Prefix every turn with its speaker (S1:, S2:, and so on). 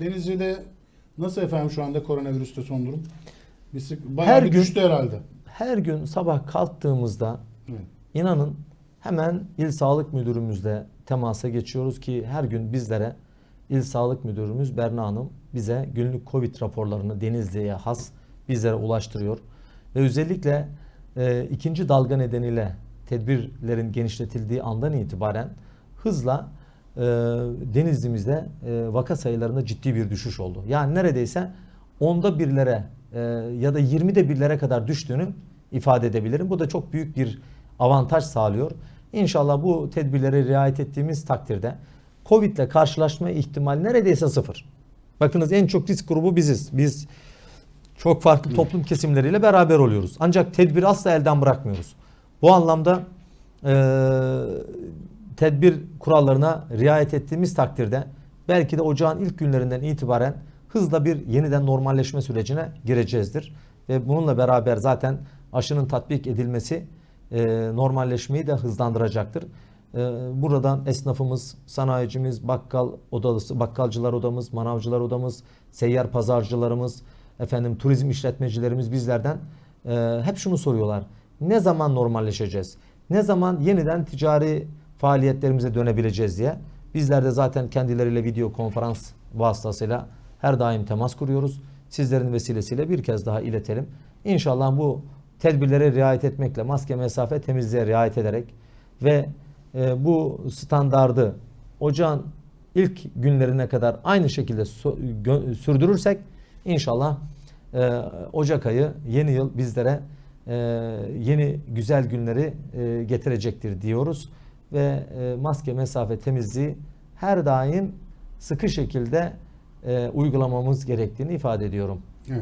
S1: Denizli'de nasıl efendim şu anda koronavirüste son durum? Bayağı
S2: Her
S1: bir
S2: gün-
S1: düştü herhalde.
S2: Her gün sabah kalktığımızda
S1: Evet.
S2: inanın hemen il sağlık müdürümüzle temasa geçiyoruz ki her gün bizlere il sağlık müdürümüz Berna Hanım bize günlük Covid raporlarını Denizli'ye has bizlere ulaştırıyor. Ve özellikle e, ikinci dalga nedeniyle tedbirlerin genişletildiği andan itibaren hızla e, Denizli'mizde e, vaka sayılarında ciddi bir düşüş oldu. Yani neredeyse onda birlere e, ya da 20'de birlere kadar düştüğünü ifade edebilirim. Bu da çok büyük bir avantaj sağlıyor. İnşallah bu tedbirlere riayet ettiğimiz takdirde Covid ile karşılaşma ihtimali neredeyse sıfır. Bakınız en çok risk grubu biziz. Biz çok farklı toplum kesimleriyle beraber oluyoruz. Ancak tedbiri asla elden bırakmıyoruz. Bu anlamda e, tedbir kurallarına riayet ettiğimiz takdirde belki de ocağın ilk günlerinden itibaren hızla bir yeniden normalleşme sürecine gireceğizdir. Ve bununla beraber zaten aşının tatbik edilmesi e, normalleşmeyi de hızlandıracaktır. E, buradan esnafımız, sanayicimiz, bakkal odası, bakkalcılar odamız, manavcılar odamız, seyyar pazarcılarımız, efendim turizm işletmecilerimiz bizlerden e, hep şunu soruyorlar. Ne zaman normalleşeceğiz? Ne zaman yeniden ticari faaliyetlerimize dönebileceğiz diye. Bizler de zaten kendileriyle video konferans vasıtasıyla her daim temas kuruyoruz. Sizlerin vesilesiyle bir kez daha iletelim. İnşallah bu tedbirlere riayet etmekle, maske, mesafe, temizliğe riayet ederek ve e, bu standardı ocağın ilk günlerine kadar aynı şekilde sürdürürsek inşallah e, Ocak ayı yeni yıl bizlere e, yeni güzel günleri e, getirecektir diyoruz ve e, maske, mesafe, temizliği her daim sıkı şekilde e, uygulamamız gerektiğini ifade ediyorum.